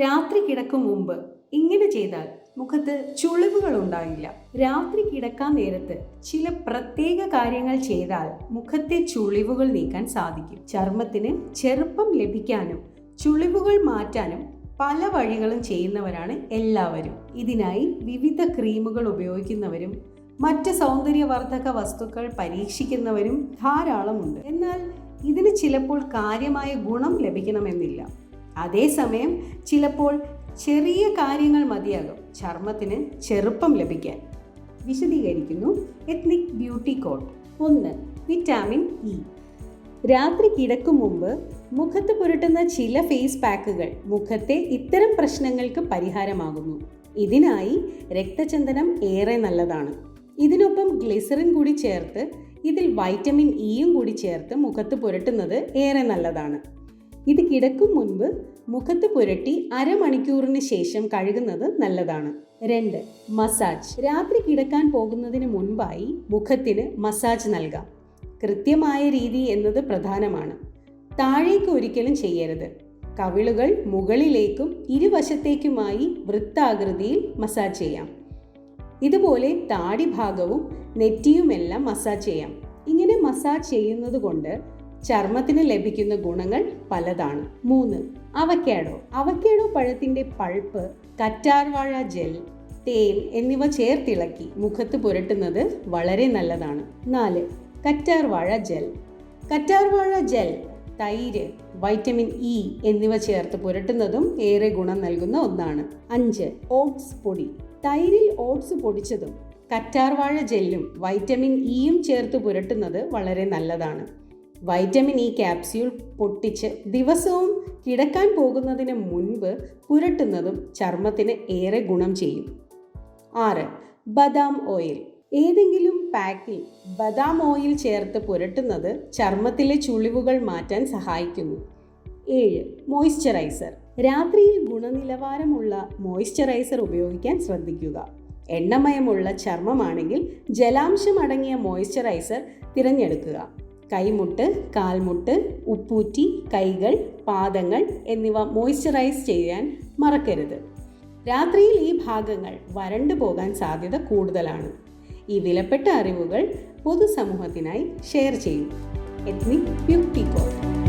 രാത്രി കിടക്കും മുമ്പ് ഇങ്ങനെ ചെയ്താൽ മുഖത്ത് ചുളിവുകൾ ഉണ്ടാകില്ല. രാത്രി കിടക്കാൻ നേരത്ത് ചില പ്രത്യേക കാര്യങ്ങൾ ചെയ്താൽ മുഖത്തെ ചുളിവുകൾ നീക്കാൻ സാധിക്കും. ചർമ്മത്തിന് ചെറുപ്പം ലഭിക്കാനും ചുളിവുകൾ മാറ്റാനും പല വഴികളും ചെയ്യുന്നവരാണ് എല്ലാവരും. ഇതിനായി വിവിധ ക്രീമുകൾ ഉപയോഗിക്കുന്നവരും മറ്റ് സൗന്ദര്യവർദ്ധക വസ്തുക്കൾ പരീക്ഷിക്കുന്നവരും ധാരാളമുണ്ട്. എന്നാൽ ഇതിന് ചിലപ്പോൾ കാര്യമായ ഗുണം ലഭിക്കണമെന്നില്ല. അതേസമയം ചിലപ്പോൾ ചെറിയ കാര്യങ്ങൾ മതിയാകും. ചർമ്മത്തിന് ചെറുപ്പം ലഭിക്കാൻ. വിശദീകരിക്കുന്നു. എത്നിക് ബ്യൂട്ടി കോഡ് ഒന്ന് വിറ്റാമിൻ ഇ രാത്രി കിടക്കും മുമ്പ് മുഖത്ത് പുരട്ടുന്ന ചില ഫേസ് പാക്കുകൾ മുഖത്തെ ഇത്തരം പ്രശ്നങ്ങൾക്ക് പരിഹാരമാകുന്നു. ഇതിനായി രക്തചന്ദനം ഏറെ നല്ലതാണ്. ഇതിനൊപ്പം ഗ്ലിസറിൻ കൂടി ചേർത്ത് ഇതിൽ വൈറ്റമിൻ ഇയും കൂടി ചേർത്ത് മുഖത്ത് പുരട്ടുന്നത് ഏറെ നല്ലതാണ്. ഇത് കിടക്കും മുൻപ് മുഖത്ത് പുരട്ടി അരമണിക്കൂറിന് ശേഷം കഴുകുന്നത് നല്ലതാണ്. രണ്ട് മസാജ്. രാത്രി കിടക്കാൻ പോകുന്നതിന് മുൻപായി മുഖത്തിന് മസാജ് നൽകാം. കൃത്യമായ രീതി എന്നത് പ്രധാനമാണ്. താഴേക്ക് ഒരിക്കലും ചെയ്യരുത്. കവിളുകൾ മുകളിലേക്കും ഇരുവശത്തേക്കുമായി വൃത്താകൃതിയിൽ മസാജ് ചെയ്യാം. ഇതുപോലെ താടി ഭാഗവും നെറ്റിയുമെല്ലാം മസാജ് ചെയ്യാം. ഇങ്ങനെ മസാജ് ചെയ്യുന്നത് കൊണ്ട് ചർമ്മത്തിന് ലഭിക്കുന്ന ഗുണങ്ങൾ പലതാണ്. മൂന്ന് അവക്കേഡോ അവക്കേഡോ പഴത്തിന്റെ പൾപ്പ് കറ്റാർവാഴ ജെൽ തേൻ എന്നിവ ചേർത്തിളക്കി മുഖത്ത് പുരട്ടുന്നത് വളരെ നല്ലതാണ്. നാല് കറ്റാർവാഴ ജെൽ. കറ്റാർവാഴ ജെൽ തൈര് വൈറ്റമിൻ ഇ എന്നിവ ചേർത്ത് പുരട്ടുന്നതും ഏറെ ഗുണം നൽകുന്ന ഒന്നാണ്. അഞ്ച് ഓട്സ് പൊടി. തൈരിൽ ഓട്സ് പൊടിച്ചതും കറ്റാർവാഴ ജെല്ലും വൈറ്റമിൻ ഇയും ചേർത്ത് പുരട്ടുന്നത് വളരെ നല്ലതാണ്. വൈറ്റമിൻ ഇ ക്യാപ്സ്യൂൾ പൊട്ടിച്ച് ദിവസവും കിടക്കാൻ പോകുന്നതിന് മുൻപ് പുരട്ടുന്നതും ചർമ്മത്തിന് ഏറെ ഗുണം ചെയ്യും. ആറ് ബദാം ഓയിൽ. ഏതെങ്കിലും പാക്കിൽ ബദാം ഓയിൽ ചേർത്ത് പുരട്ടുന്നത് ചർമ്മത്തിലെ ചുളിവുകൾ മാറ്റാൻ സഹായിക്കുന്നു. ഏഴ് മോയ്സ്ചറൈസർ. രാത്രിയിൽ ഗുണനിലവാരമുള്ള മോയ്സ്ചറൈസർ ഉപയോഗിക്കാൻ ശ്രദ്ധിക്കുക. എണ്ണമയമുള്ള ചർമ്മമാണെങ്കിൽ ജലാംശം അടങ്ങിയ മോയ്സ്ചറൈസർ തിരഞ്ഞെടുക്കുക. കൈമുട്ട് കാൽമുട്ട് ഉപ്പൂറ്റി കൈകൾ പാദങ്ങൾ എന്നിവ മോയ്സ്ചറൈസ് ചെയ്യാൻ മറക്കരുത്. രാത്രിയിൽ ഈ ഭാഗങ്ങൾ വരണ്ടു പോകാൻ സാധ്യത കൂടുതലാണ്. ഈ വിലപ്പെട്ട അറിവുകൾ പൊതുസമൂഹത്തിനായി ഷെയർ ചെയ്യും. Ethnic beauty code